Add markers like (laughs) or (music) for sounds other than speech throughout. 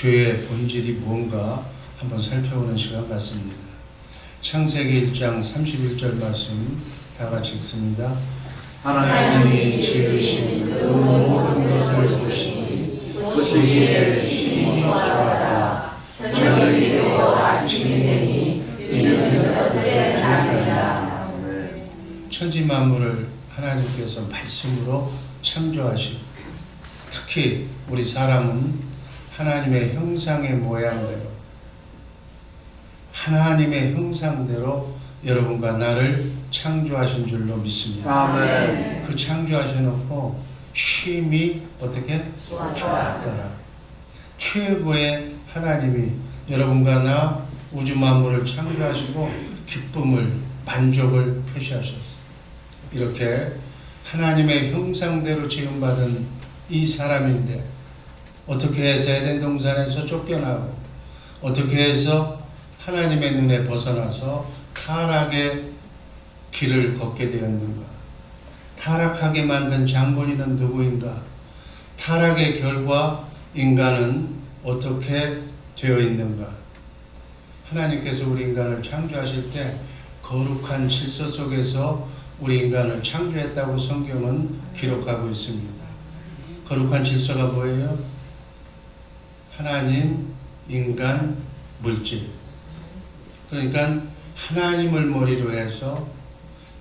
죄의 본질이 뭔가 한번 살펴보는 시간 같습니다. 창세기 1장 31절 말씀 다 같이 읽습니다. 하나님이 지으신 그 모든 것을 보시니 보시기에 심히 좋았다. 저녁이 되어 아침이 되니 이는 그것의 날이라. 천지 만물을 하나님께서 말씀으로 창조하시고 특히 우리 사람은 하나님의 형상의 모양대로 하나님의 형상대로 여러분과 나를 창조하신 줄로 믿습니다. 아멘. 그 창조하셔놓고 쉼이 어떻게 좋았더라. 최고의 하나님이 여러분과 나 우주 만물을 창조하시고 기쁨을 만족을 표시하셨어요. 이렇게 하나님의 형상대로 지음받은 이 사람인데 어떻게 해서 에덴 동산에서 쫓겨나고 어떻게 해서 하나님의 눈에 벗어나서 타락의 길을 걷게 되었는가? 타락하게 만든 장본인은 누구인가? 타락의 결과 인간은 어떻게 되어 있는가? 하나님께서 우리 인간을 창조하실 때 거룩한 질서 속에서 우리 인간을 창조했다고 성경은 기록하고 있습니다. 거룩한 질서가 뭐예요? 하나님, 인간, 물질. 그러니까 하나님을 머리로 해서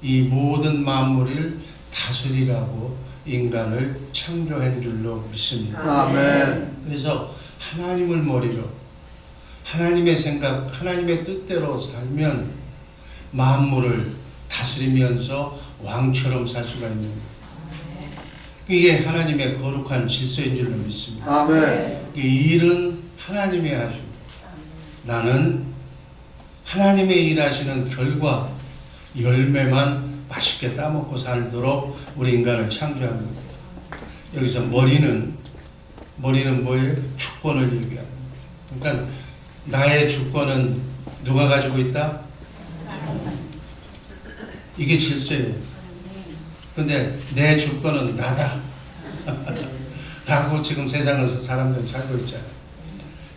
이 모든 만물을 다스리라고 인간을 창조한 줄로 믿습니다. 아멘. 그래서 하나님을 머리로 하나님의 생각, 하나님의 뜻대로 살면 만물을 다스리면서 왕처럼 살 수가 있는 거예요. 이게 하나님의 거룩한 질서인 줄로 믿습니다. 아멘. 이 일은 하나님이 하시고 나는 하나님의 일하시는 결과 열매만 맛있게 따먹고 살도록 우리 인간을 창조합니다. 여기서 머리는 머리는 뭐예요? 주권을 얘기합니다. 그러니까 나의 주권은 누가 가지고 있다? 이게 질서예요. 근데 내 주권은 나다. (laughs) 라고 지금 세상에서 사람들은 살고 있잖아요.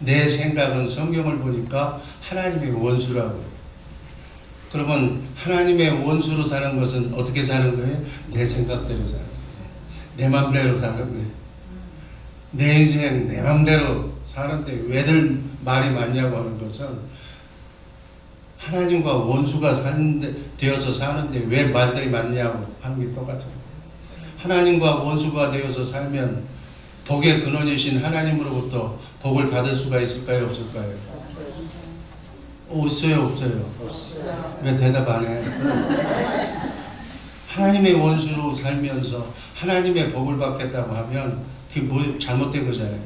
내 생각은 성경을 보니까 하나님의 원수라고. 그러면 하나님의 원수로 사는 것은 어떻게 사는 거예요? 내 생각대로 사는 거예요. 내 맘대로 사는 거예요. 내 인생 내 맘대로 사는데 왜들 말이 많냐고 하는 것은 하나님과 원수가 사는데, 되어서 사는데 왜 말들이 많냐고 하는 게 똑같아요. 하나님과 원수가 되어서 살면 복의 근원이신 하나님으로부터 복을 받을 수가 있을까요? 없을까요? 없어요, 없어요. 왜 대답 안 해? 하나님의 원수로 살면서 하나님의 복을 받겠다고 하면 그게 뭐 잘못된 거잖아요.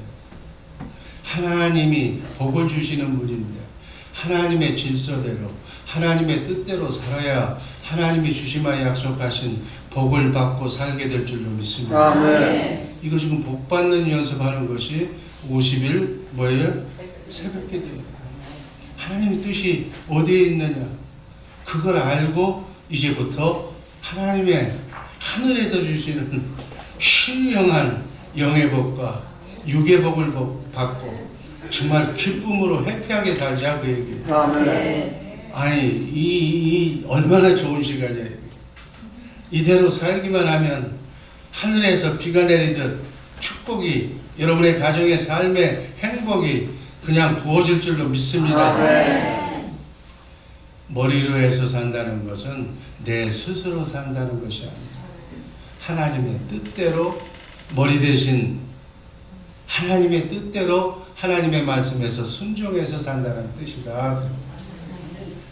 하나님이 복을 주시는 분인데 하나님의 질서대로 하나님의 뜻대로 살아야 하나님이 주심하여 약속하신 복을 받고 살게 될 줄로 믿습니다. 아멘. 이거 지금 복 받는 연습하는 것이 50일 뭐예요? 새벽 기도예요. 하나님의 뜻이 어디에 있느냐? 그걸 알고 이제부터 하나님의 하늘에서 주시는 신령한 영의 복과 육의 복을 복- 받고 정말 기쁨으로 해피하게 살자 그 얘기예요. 아멘. 아니 이, 이 얼마나 좋은 시간이에요. 이대로 살기만 하면 하늘에서 비가 내리듯 축복이 여러분의 가정의 삶의 행복이 그냥 부어질 줄로 믿습니다. 아멘. 머리로 해서 산다는 것은 내 스스로 산다는 것이 아닙니다. 하나님의 뜻대로 머리 대신 하나님의 뜻대로 하나님의 말씀에서 순종해서 산다는 뜻이다.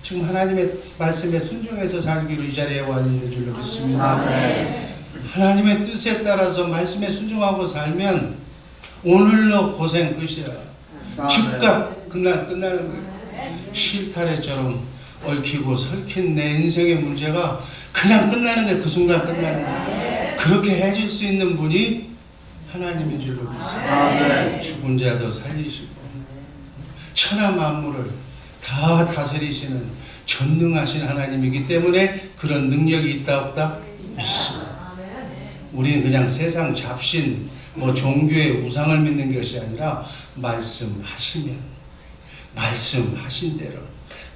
지금 하나님의 말씀에 순종해서 살기로 이 자리에 와 있는 줄로 믿습니다. 하나님의 뜻에 따라서 말씀에 순종하고 살면 오늘로 고생 끝이야. 즉각 끝나, 끝나는 거예요. 실타래처럼 얽히고 설킨 내 인생의 문제가 그냥 끝나는 게 그 순간 끝나는 거예요. 그렇게 해줄 수 있는 분이 하나님인 줄로 믿습니다. 죽은 자도 살리시고 천하 만물을 다 다스리시는 전능하신 하나님이기 때문에 그런 능력이 있다 없다 있습니다. 우리는 그냥 세상 잡신 뭐 종교의 우상을 믿는 것이 아니라 말씀하시면 말씀하신 대로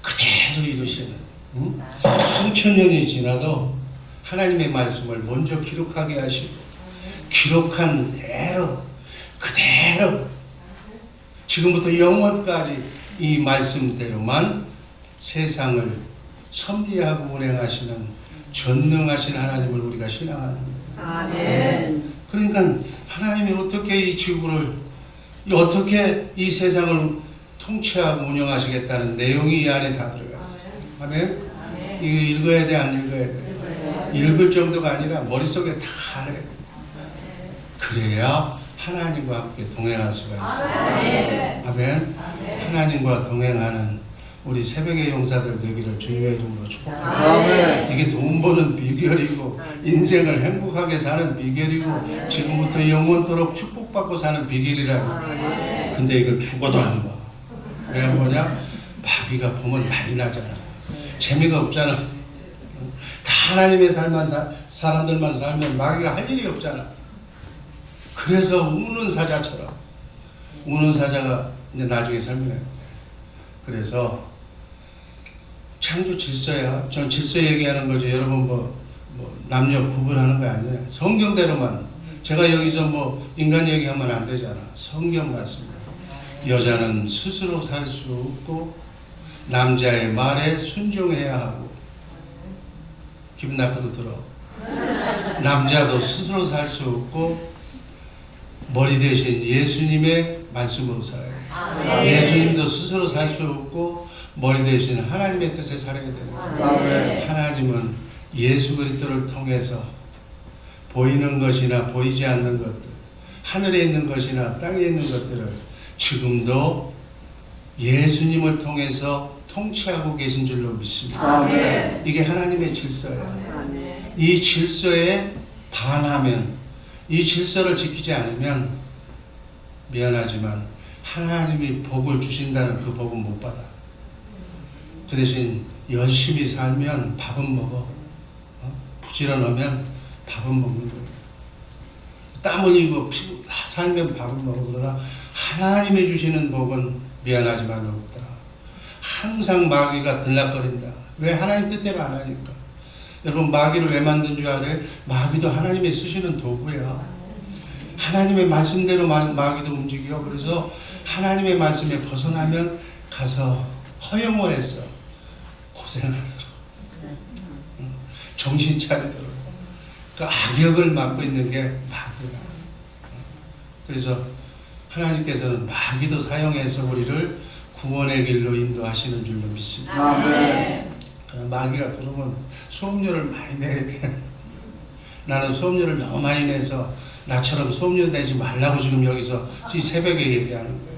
그대로 이루시는 응? 수천 년이 지나도 하나님의 말씀을 먼저 기록하게 하시고 기록한 대로 그대로 지금부터 영원까지 이 말씀대로만 세상을 섭리하고 운행하시는 전능하신 하나님을 우리가 신앙하는 거예요. 아멘. 그러니까 하나님이 어떻게 이 지구를 이 어떻게 이 세상을 통치하고 운영하시겠다는 내용이 이 안에 다 들어가 있어요. 아멘. 이거 읽어야 돼, 안 읽어야 돼? 읽을 정도가 아니라 머릿속에 다 알아야 돼. 그래야 하나님과 함께 동행할 수가 있어요. 아멘. 하나님과 동행하는 우리 새벽의 용사들 되기를 주님의 이름으로 축복합니다. 아멘. 이게 돈 버는 비결이고 인생을 행복하게 사는 비결이고 지금부터 영원토록 축복받고 사는 비결이라. 근데 이걸 죽어도 안 봐. 왜안 보냐? 마귀가 보면 난리 나잖아. 재미가 없잖아. 다 하나님의 삶만 사, 사람들만 살면 마귀가 할 일이 없잖아. 그래서 우는 사자처럼 우는 사자가 이제 나중에 설명해요. 그래서 창조 질서야. 전 질서 얘기하는 거죠. 여러분 뭐, 뭐 남녀 구분하는 거 아니에요. 성경대로만. 제가 여기서 뭐 인간 얘기하면 안 되잖아. 성경 말씀입니다. 여자는 스스로 살 수 없고 남자의 말에 순종해야 하고 기분 나빠도 들어. 남자도 스스로 살 수 없고 머리 대신 예수님의 말씀으로 살아야 돼. 예수님도 스스로 살 수 없고 머리 대신 하나님의 뜻에 살아야 되는 거예요. 아멘. 하나님은 예수 그리스도를 통해서 보이는 것이나 보이지 않는 것들, 하늘에 있는 것이나 땅에 있는 것들을 지금도 예수님을 통해서 통치하고 계신 줄로 믿습니다. 아멘. 이게 하나님의 질서예요. 아멘. 이 질서에 반하면, 이 질서를 지키지 않으면 미안하지만 하나님이 복을 주신다는 그 복은 못 받아. 그 대신 열심히 살면 밥은 먹어. 어? 부지런하면 밥은 먹는 거예요. 땀 흘리고 살면 밥은. 그러나 하나님이 주시는 복은 미안하지만 없다. 항상 마귀가 들락거린다. 왜 하나님 뜻대로 안 하니까. 여러분 마귀를 왜 만든 줄 알아요? 마귀도 하나님이 쓰시는 도구야. 하나님의 말씀대로 마, 마귀도 움직여. 그래서 하나님의 말씀에 벗어나면 가서 허용을 했어. 고생하도록. 응? 정신 차리도록. 그 악역을 맡고 있는 게 마귀야. 그래서 하나님께서는 마귀도 사용해서 우리를 구원의 길로 인도하시는 줄로 믿습니다. 아멘. 그럼 마귀가 들어오면 수업료를 많이 내야 돼. 나는 수업료를 너무 많이 내서 나처럼 수업료 내지 말라고 지금 여기서 이 새벽에 얘기하는 거예요.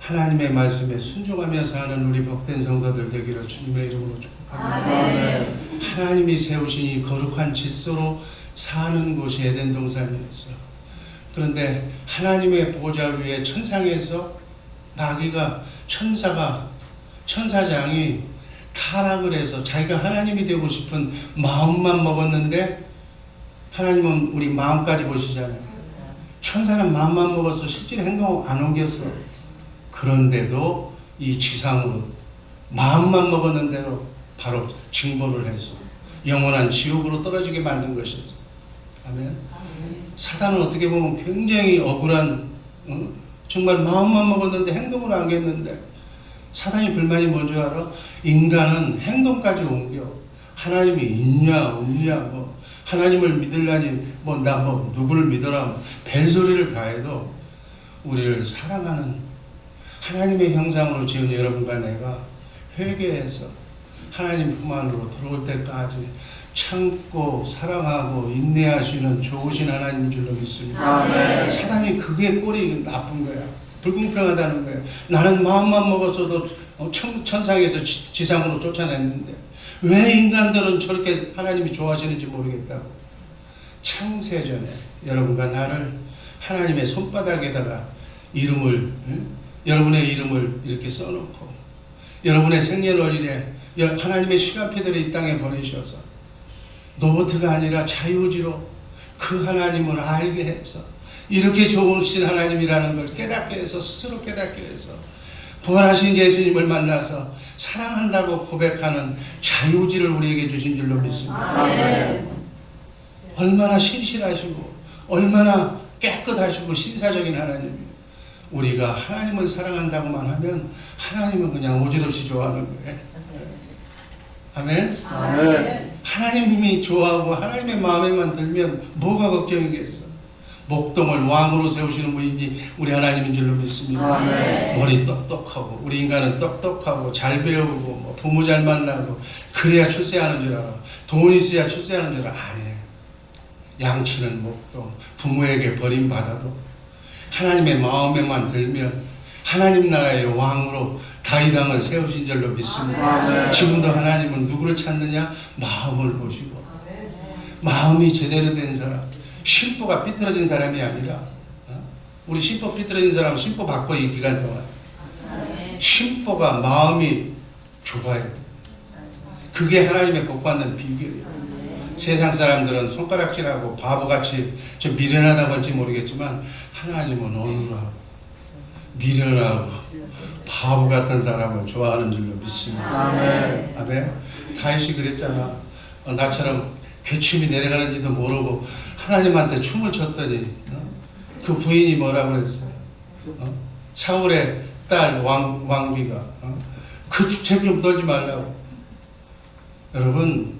하나님의 말씀에 순종하며 사는 우리 복된 성도들 되기를 주님의 이름으로 축복합니다. 아멘. 하나님이 세우신 이 거룩한 질서로 사는 곳이 에덴 동산이었어. 그런데 하나님의 보좌 위에 천상에서 마귀가 천사가 천사장이 타락을 해서 자기가 하나님이 되고 싶은 마음만 먹었는데 하나님은 우리 마음까지 보시잖아요. 천사는 마음만 먹어서 실제 행동 안 옮겼어. 그런데도 이 지상으로 마음만 먹었는데도 바로 징벌을 해서 영원한 지옥으로 떨어지게 만든 것이었어. 아멘. 사단은 어떻게 보면 굉장히 억울한 어? 정말 마음만 먹었는데 행동을 안 했는데 사단이 불만이 뭔지 알아? 인간은 행동까지 옮겨. 하나님이 있냐 없냐 뭐 하나님을 믿으려니 뭐 나 뭐 누구를 믿어라 뭐 벨소리를 다 해도 우리를 사랑하는 하나님의 형상으로 지은 여러분과 내가 회개해서 하나님 품 안으로 들어올 때까지 참고 사랑하고 인내하시는 좋으신 하나님 줄로 믿습니다. 아멘. 사단이 그게 꼴이 나쁜 거야. 불공평하다는 거야. 나는 마음만 먹었어도 어, 천, 천상에서 지, 지상으로 쫓아냈는데 왜 인간들은 저렇게 하나님이 좋아하시는지 모르겠다고. 창세전에 여러분과 나를 하나님의 손바닥에다가 이름을 응? 여러분의 이름을 이렇게 써놓고 여러분의 생년월일에 여- 하나님의 시간표대로 이 땅에 보내셔서 로보트가 아니라 자유지로 그 하나님을 알게 해서 이렇게 좋으신 하나님이라는 걸 깨닫게 해서 스스로 깨닫게 해서 부활하신 예수님을 만나서 사랑한다고 고백하는 자유지를 우리에게 주신 줄로 믿습니다. 아멘. 얼마나 신실하시고 얼마나 깨끗하시고 신사적인 하나님이에요. 우리가 하나님을 사랑한다고만 하면 하나님은 그냥 오지랖이 좋아하는 거예요. 아멘. 아멘. 하나님이 좋아하고 하나님의 마음에만 들면 뭐가 걱정이겠어? 목동을 왕으로 세우시는 분이 우리 하나님인 줄로 믿습니다. 아멘. 머리 똑똑하고 우리 인간은 똑똑하고 잘 배우고 뭐 부모 잘 만나고 그래야 출세하는 줄 알아. 돈 있어야 출세하는 줄 알아. 아니에요. 양치는 목동 부모에게 버림받아도 하나님의 마음에만 들면 하나님 나라의 왕으로 다윗 왕을 세우신 줄로 믿습니다. 아멘. 지금도 하나님은 누구를 찾느냐? 마음을 보시고 마음이 제대로 된 사람 심보가 삐뚤어진 사람이 아니라 어? 우리 심보 삐뚤어진 사람 심보 바꿔 이 기간 동안 심보가 마음이 좋아요. 그게 하나님의 복 받는 비결이에요. 세상 사람들은 손가락질하고 바보같이 좀 미련하다고 할지 모르겠지만 하나님은 어눌하고 미련하고 바보 같은 사람을 좋아하는 줄로 믿습니다. 아멘. 아멘. 다윗이 그랬잖아. 어, 나처럼 괴춤이 내려가는지도 모르고 하나님한테 춤을 췄더니 어? 그 부인이 뭐라고 그랬어요? 어? 사울의 딸 왕, 왕비가 어? 그 주책 좀 떨지 말라고. 여러분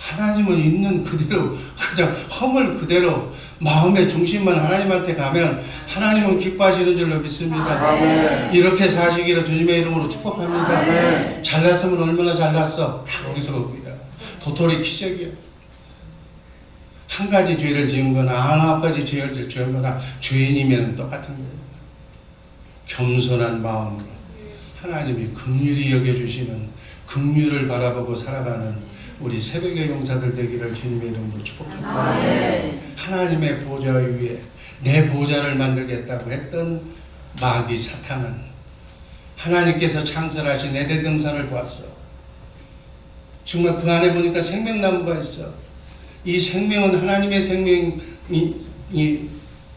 하나님은 있는 그대로 그냥 허물 그대로 마음의 중심만 하나님한테 가면 하나님은 기뻐하시는 줄로 믿습니다. 아멘. 이렇게 사시기를 주님의 이름으로 축복합니다. 아멘. 잘났으면 얼마나 잘났어. 다 거기서 겁니다. 도토리 키적이야. 한 가지 죄를 지은 거나 하나 가지 죄를 지은 거나 죄인이면 똑같은 거예요. 겸손한 마음으로 하나님이 긍휼히 여겨주시는 긍휼을 바라보고 살아가는 우리 새벽의 용사들 되기를 주님의 이름으로 축복합니다. 아멘. 하나님의 보좌 위에 내 보좌를 만들겠다고 했던 마귀 사탄은 하나님께서 창설하신 에덴 동산을 보았어. 정말 그 안에 보니까 생명나무가 있어. 이 생명은 하나님의 생명이 이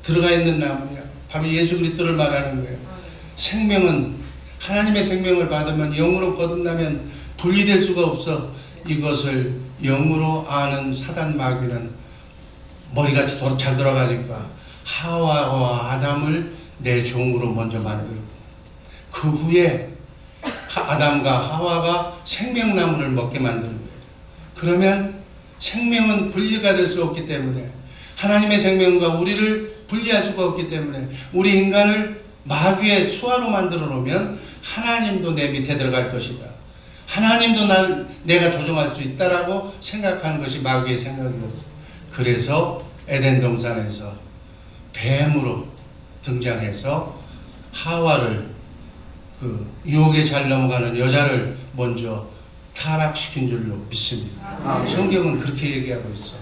들어가 있는 나무야. 바로 예수 그리스도를 말하는 거예요. 생명은 하나님의 생명을 받으면 영으로 거듭나면 분리될 수가 없어. 이것을 영으로 아는 사단 마귀는 머리같이 더- 잘 돌아가니까 하와와 아담을 내 종으로 먼저 만들고 그 후에 하- 아담과 하와가 생명나무를 먹게 만드는 거예요. 그러면 생명은 분리가 될 수 없기 때문에 하나님의 생명과 우리를 분리할 수가 없기 때문에 우리 인간을 마귀의 수하로 만들어 놓으면 하나님도 내 밑에 들어갈 것이다. 하나님도 날 내가 조종할 수 있다라고 생각하는 것이 마귀의 생각이었어. 그래서 에덴 동산에서 뱀으로 등장해서 하와를 그 유혹에 잘 넘어가는 여자를 먼저 타락시킨 줄로 믿습니다. 아멘. 성경은 그렇게 얘기하고 있어.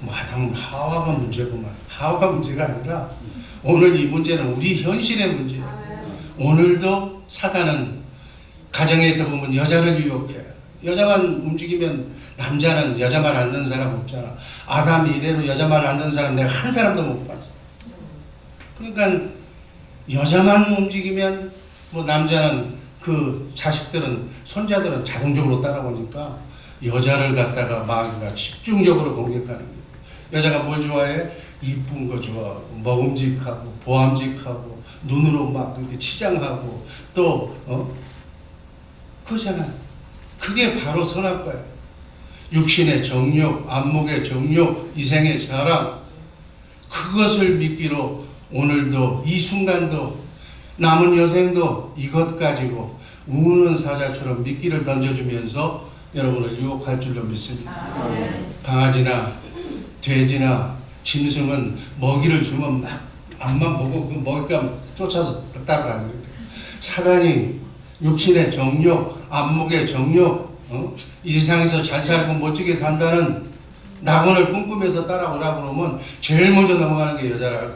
그럼 아담은 하와가 문제구만. 하와가 문제가 아니라 오늘 이 문제는 우리 현실의 문제야. 오늘도 사단은 가정에서 보면 여자를 유혹해. 여자만 움직이면 남자는 여자 말 안 듣는 사람 없잖아. 아담이 이대로 여자 말 안 듣는 사람 내가 한 사람도 못 봤어. 그러니까 여자만 움직이면 뭐 남자는 그 자식들은 손자들은 자동적으로 따라오니까 여자를 갖다가 마귀가 집중적으로 공격하는 거예요. 여자가 뭘 좋아해? 이쁜 거 좋아하고 먹음직하고 보암직하고 눈으로 막 치장하고 또 어? 그잖아. 그게 바로 선악과야. 육신의 정욕, 안목의 정욕, 이생의 자랑 그것을 믿기로 오늘도 이 순간도 남은 여생도 이것 가지고 우는 사자처럼 미끼를 던져주면서 여러분을 유혹할 줄로 믿습니다. 강아지나 돼지나 짐승은 먹이를 주면 막 앞만 보고 그 먹잇감 쫓아서 따라가는 거예요. 사단이 육신의 정욕, 안목의 정욕, 어? 이 세상에서 잘 살고 멋지게 산다는 낙원을 꿈꾸면서 따라오라 그러면 제일 먼저 넘어가는 게 여자라고.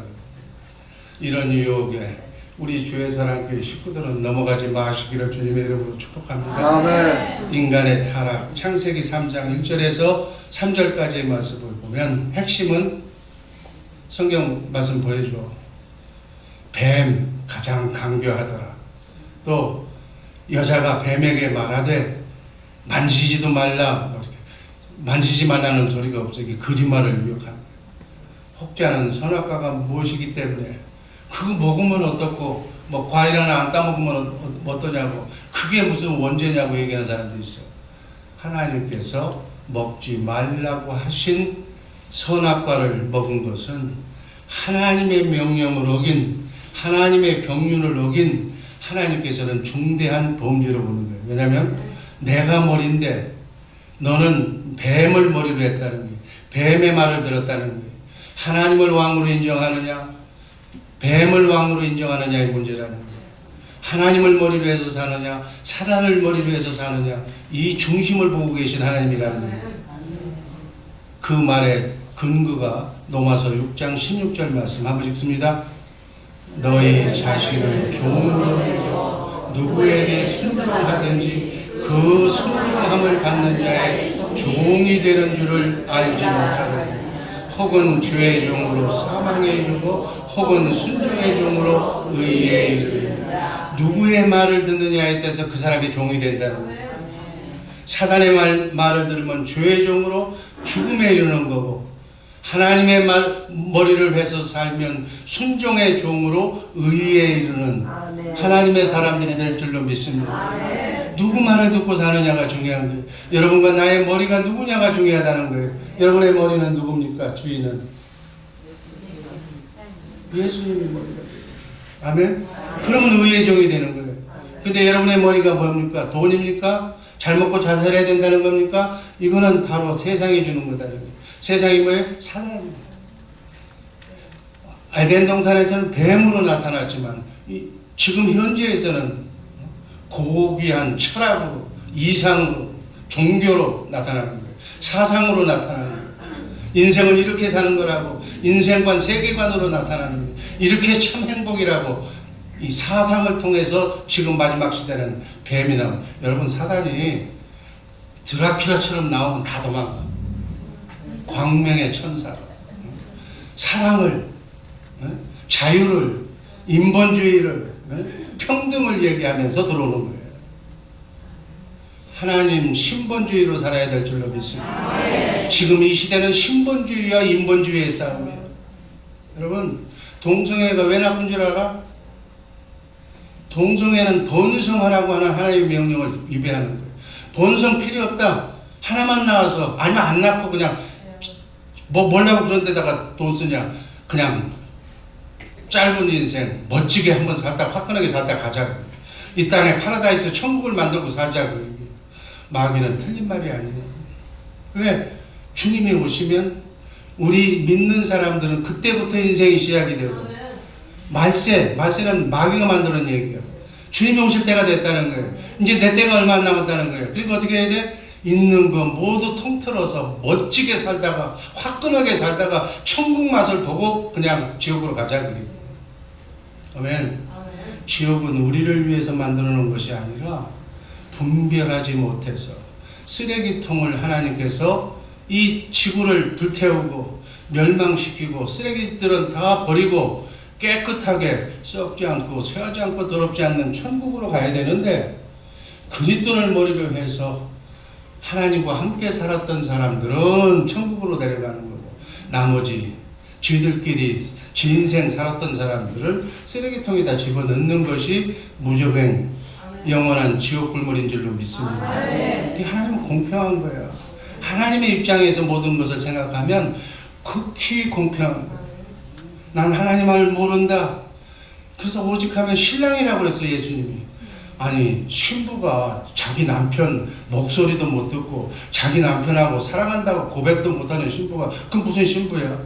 이런 유혹에 우리 주의 사랑교회 식구들은 넘어가지 마시기를 주님의 이름으로 축복합니다. 아멘. 인간의 타락 창세기 3장 1절에서 3절까지의 말씀을 보면 핵심은 성경 말씀 보여줘. 뱀 가장 강교하더라. 또 여자가 뱀에게 말하되 만지지도 말라. 뭐 만지지 말라는 소리가 없어. 이게 거짓말을 유혹한. 혹자는 선악과가 무엇이기 때문에 그거 먹으면 어떻고 뭐 과일 하나 안 따먹으면 어- 어떠냐고 그게 무슨 원죄냐고 얘기하는 사람도 있어. 하나님께서 먹지 말라고 하신 선악과를 먹은 것은 하나님의 명령을 어긴 하나님의 경륜을 어긴 하나님께서는 중대한 범죄로 보는 거예요. 왜냐하면 내가 머리인데 너는 뱀을 머리로 했다는 거예요. 뱀의 말을 들었다는 거예요. 하나님을 왕으로 인정하느냐, 뱀을 왕으로 인정하느냐의 문제라는 거예요. 하나님을 머리로 해서 사느냐, 사단을 머리로 해서 사느냐, 이 중심을 보고 계신 하나님이라는 거예요. 그 말의 근거가 로마서 6장 16절 말씀 한번 읽습니다. 너희 자신을 종으로 누구에게 순종하든지 그 순종함을 받는 자의 종이 되는 줄을 알지 못하고 혹은 죄의 종으로 사망에 이르고 혹은 순종의 종으로 의에 이르고 누구의 말을 듣느냐에 따라서 그 사람이 종이 된다는 거예요. 사단의 말, 말을 들으면 죄의 종으로 죽음에 이르는 거고 하나님의 말, 머리를 해서 살면 순종의 종으로 의에 이르는 하나님의 사람들이 될 줄로 믿습니다. 누구 말을 듣고 사느냐가 중요한 거예요. 여러분과 나의 머리가 누구냐가 중요하다는 거예요. 여러분의 머리는 누굽니까? 주인은 예수님의 머리가. 아멘. 그러면 의의 종이 되는 거예요. 근데 여러분의 머리가 뭡니까? 돈입니까? 잘 먹고 잘 살아야 된다는 겁니까? 이거는 바로 세상이 주는 거예요. 세상이 뭐예요? 사랑입니다. 에덴 동산에서는 뱀으로 나타났지만 이- 지금 현재에서는 고귀한 철학으로 이상으로 종교로 나타나는 거예요. 사상으로 나타나는 거예요. 인생은 이렇게 사는 거라고 인생관 세계관으로 나타나는 거예요. 이렇게 참 행복이라고 이 사상을 통해서 지금 마지막 시대는 뱀이 나와. 여러분 사단이 드라큘라처럼 나오면 다 도망가. 광명의 천사로 사랑을 어? 자유를 인본주의를 어? 평등을 얘기하면서 들어오는 거예요. 하나님 신본주의로 살아야 될 줄로 믿습니다. 지금 이 시대는 신본주의와 인본주의의 싸움이에요. 여러분 동성애가 왜 나쁜 줄 알아? 동성애는 번성하라고 하는 하나님의 명령을 위배하는 거예요. 번성 필요 없다. 하나만 나와서 아니면 안 낳고 그냥 뭐 뭐라고 그런 데다가 돈 쓰냐? 그냥 짧은 인생 멋지게 한번 살다 화끈하게 살다 가자. 이 땅에 파라다이스 천국을 만들고 살자. 마귀는 틀린 말이 아니에요. 왜? 주님이 오시면 우리 믿는 사람들은 그때부터 인생이 시작이 되고 말세, 말세는 마귀가 만드는 얘기예요. 주님이 오실 때가 됐다는 거예요. 이제 내 때가 얼마 안 남았다는 거예요. 그러니까 어떻게 해야 돼? 있는 거 모두 통틀어서 멋지게 살다가 화끈하게 살다가 천국 맛을 보고 그냥 지옥으로 가자 그리고. 아멘. 지옥은 우리를 위해서 만들어 놓은 것이 아니라 분별하지 못해서 쓰레기통을 하나님께서 이 지구를 불태우고 멸망시키고 쓰레기들은 다 버리고 깨끗하게 썩지 않고 쇠하지 않고 더럽지 않는 천국으로 가야 되는데 그리스도를 머리로 해서 하나님과 함께 살았던 사람들은 천국으로 데려가는 거고 나머지 쥐들끼리 지 인생 살았던 사람들을 쓰레기통에다 집어넣는 것이 무조건 영원한 지옥 불물인 줄로 믿습니다. 근데 하나님은 공평한 거예요. 하나님의 입장에서 모든 것을 생각하면 극히 공평한 거예요. 난 하나님을 모른다. 그래서 오직 하면 신랑이라고 그랬어요, 예수님이. 아니, 신부가 자기 남편 목소리도 못 듣고 자기 남편하고 사랑한다고 고백도 못하는 신부가 그 무슨 신부야?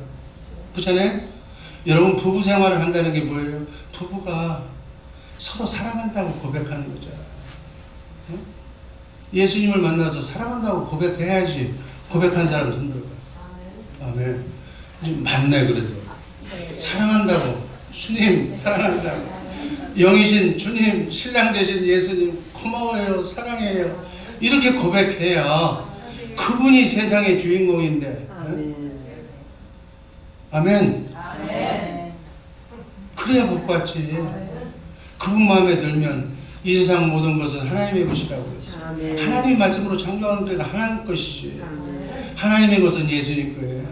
그렇잖아요? 여러분 부부 생활을 한다는 게 뭐예요? 부부가 서로 사랑한다고 고백하는 거죠. 응? 예수님을 만나서 사랑한다고 고백해야지 고백한 사람 손들어. 아멘. 좀 많네 그래도. 사랑한다고 주님 사랑한다고 영이신 주님 신랑 되신 예수님 고마워요 사랑해요 이렇게 고백해야 그분이 세상의 주인공인데 응? 아멘. 아멘. 그래야 복 받지. 그분 마음에 들면 이 세상 모든 것은 하나님의 것이라고. 아멘. 하나님의 말씀으로 창조하는 것은 하나님 것이지. 아멘. 하나님의 것은 예수님 거예요.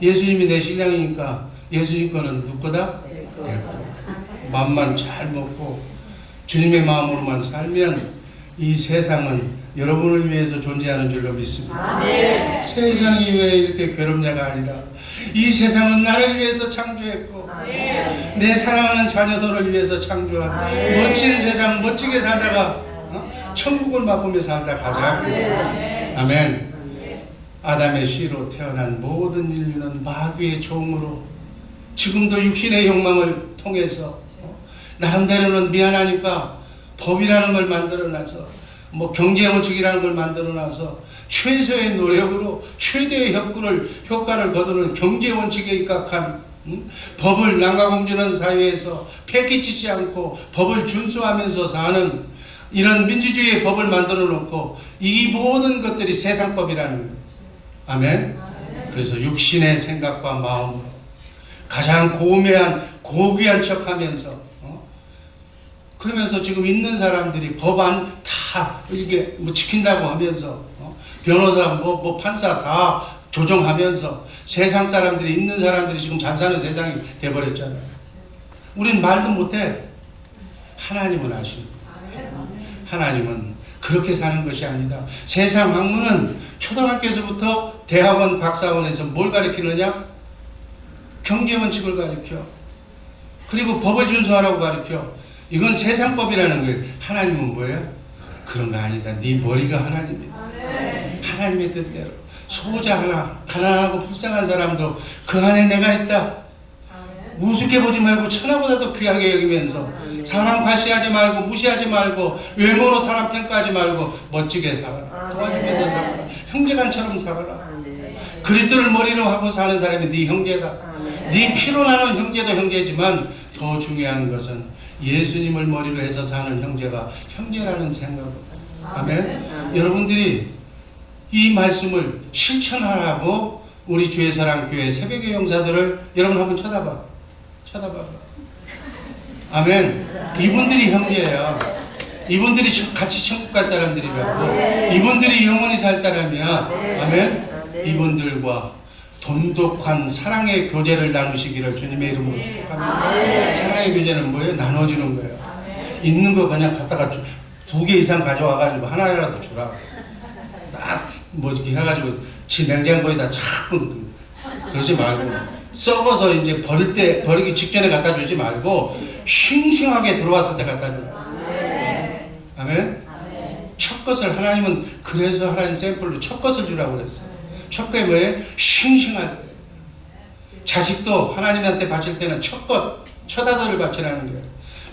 예수님이 내 신랑이니까 예수님 거는 누구 거다? 네, 내 거. 맘만 잘 먹고 주님의 마음으로만 살면 이 세상은 여러분을 위해서 존재하는 줄로 믿습니다. 세상이 왜 이렇게 괴롭냐가 아니라 이 세상은 나를 위해서 창조했고 내 사랑하는 자녀들을 위해서 창조한 멋진 세상 멋지게 살다가 어? 천국을 맛보며 살다 가자. 아멘. 아담의 씨로 태어난 모든 인류는 마귀의 종으로 지금도 육신의 욕망을 통해서 어? 나름대로는 미안하니까 법이라는 걸 만들어놔서 뭐 경제 원칙이라는 걸 만들어놔서 최소의 노력으로 최대의 효과를 효과를 거두는 경제 원칙에 입각한 음? 법을 난가공주는 사회에서 패기치지 않고 법을 준수하면서 사는 이런 민주주의의 법을 만들어 놓고 이 모든 것들이 세상법이라는 거예요. 아멘. 그래서 육신의 생각과 마음으로 가장 고매한 고귀한 척하면서 어? 그러면서 지금 있는 사람들이 법안 다 이게 뭐 지킨다고 하면서 어? 변호사 뭐, 뭐 판사 다 조정하면서 세상 사람들이 있는 사람들이 지금 잘 사는 세상이 돼버렸잖아요. 우린 말도 못해. 하나님은 아십니다. 하나님은 그렇게 사는 것이 아니다. 세상 학문은 초등학교에서부터 대학원, 박사원에서 뭘 가르치느냐? 경제 원칙을 가르쳐. 그리고 법을 준수하라고 가르쳐. 이건 세상법이라는 거예요. 하나님은 뭐예요? 그런 거 아니다. 네 머리가 하나님이다. 하나님의 뜻대로. 소자 하나, 가난하고 불쌍한 사람도 그 안에 내가 있다. 우습게 보지 말고 천하보다도 귀하게 여기면서 사람 과시하지 말고 무시하지 말고 외모로 사람 평가하지 말고 멋지게 살아라. 도와주면서 살아라. 형제간처럼 살아라. 그리스도를 머리로 하고 사는 사람이 네 형제다. 네 피로 나는 형제도 형제지만 더 중요한 것은 예수님을 머리로 해서 사는 형제가 형제라는 생각으로. 아멘. 여러분들이 이 말씀을 실천하라고 우리 주의 사랑 교회 새벽의 용사들을 여러분 한번 쳐다봐. 쳐다봐. 아멘. 이분들이 형제예요. 이분들이 천- 같이 천국 갈 사람들이라고. 이분들이 영원히 살 사람이야. 아멘. 이분들과 돈독한 사랑의 교제를 나누시기를 주님의 이름으로 축복합니다. 사랑의 교제는 뭐예요? 나눠주는 거예요. 있는 거 그냥 갖다가 두 개 이상 가져와가지고 하나라도 주라. 딱뭐 이렇게 해가지고 지 냉장고에다 자꾸 그러지 말고 썩어서 이제 버릴 때 버리기 직전에 갖다 주지 말고 싱싱하게 들어왔을 때 갖다 주라. 아멘. 첫 것을 하나님은 그래서 하나님 샘플로 첫 것을 주라고 그랬어요. 첫 것이 뭐예요? 싱싱할 때. 자식도 하나님한테 바칠 때는 첫 것, 첫 아들을 바치라는 거예요.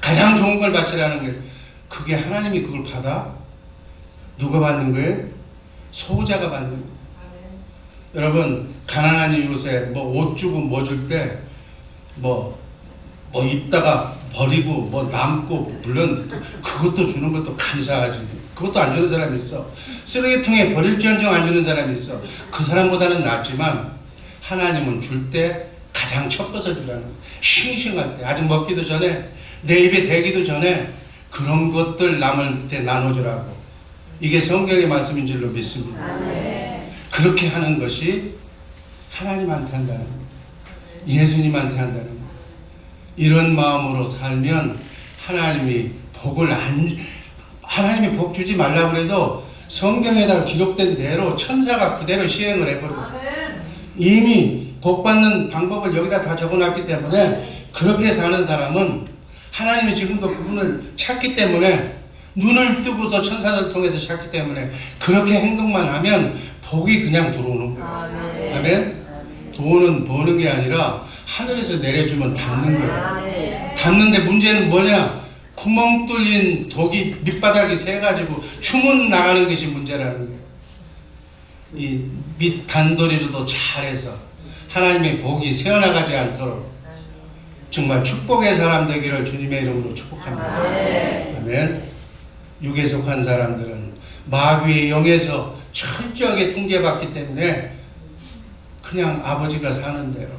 가장 좋은 걸 바치라는 거예요. 그게 하나님이 그걸 받아? 누가 받는 거예요? 소자가 받는 거예요. 여러분, 가난한 이웃에 뭐 옷 주고 뭐 줄 때, 뭐, 뭐 입다가 버리고 뭐 남고 물론 그- 그것도 주는 것도 감사하지 그것도 안 주는 사람이 있어. 쓰레기통에 버릴지언정 안 주는 사람이 있어. 그 사람보다는 낫지만 하나님은 줄 때 가장 첫 것을 주라는 거야. 싱싱할 때. 아직 먹기도 전에 내 입에 대기도 전에 그런 것들 남한테 나눠주라고. 이게 성경의 말씀인 줄로 믿습니다. 그렇게 하는 것이 하나님한테 한다는 거예요 예수님한테 한다는 거예요 이런 마음으로 살면 하나님이 복을 안 하나님이 복 주지 말라 그래도 성경에다가 기록된 대로 천사가 그대로 시행을 해버려요. 이미 복 받는 방법을 여기다 다 적어놨기 때문에 그렇게 사는 사람은 하나님이 지금도 그분을 찾기 때문에 눈을 뜨고서 천사들 통해서 찾기 때문에 그렇게 행동만 하면 복이 그냥 들어오는 거예요. 아멘. 아멘. 돈은 버는 게 아니라 하늘에서 내려주면 닿는 거예요. 닿는데 문제는 뭐냐? 구멍 뚫린 독이 밑바닥이 새가지고 주문 나가는 것이 문제라는 거예요. 이 밑 단도리로도 잘해서 하나님의 복이 새어나가지 않도록 정말 축복의 사람 되기를 주님의 이름으로 축복합니다. 아멘. 육에 속한 사람들은 마귀의 영에서 철저하게 통제받기 때문에 그냥 아버지가 사는 대로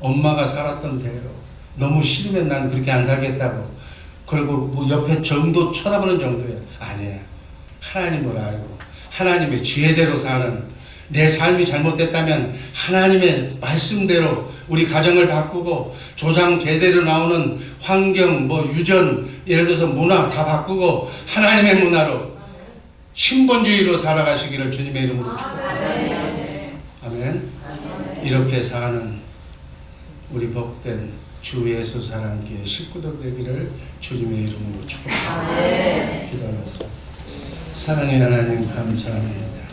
엄마가 살았던 대로 너무 싫으면 난 그렇게 안 살겠다고 그리고 뭐 옆에 정도 쳐다보는 정도야 아니야 하나님을 알고 하나님의 지혜대로 사는 내 삶이 잘못됐다면 하나님의 말씀대로 우리 가정을 바꾸고 조상 대대로 나오는 환경 뭐 유전 예를 들어서 문화 다 바꾸고 하나님의 문화로 신본주의로 살아가시기를 주님의 이름으로 축복합니다. 아멘. 이렇게 사는 우리 복된 주 예수 사랑교회 식구들 되기를 주님의 이름으로 축복합니다. 기도하겠습니다. 사랑의 하나님 감사합니다.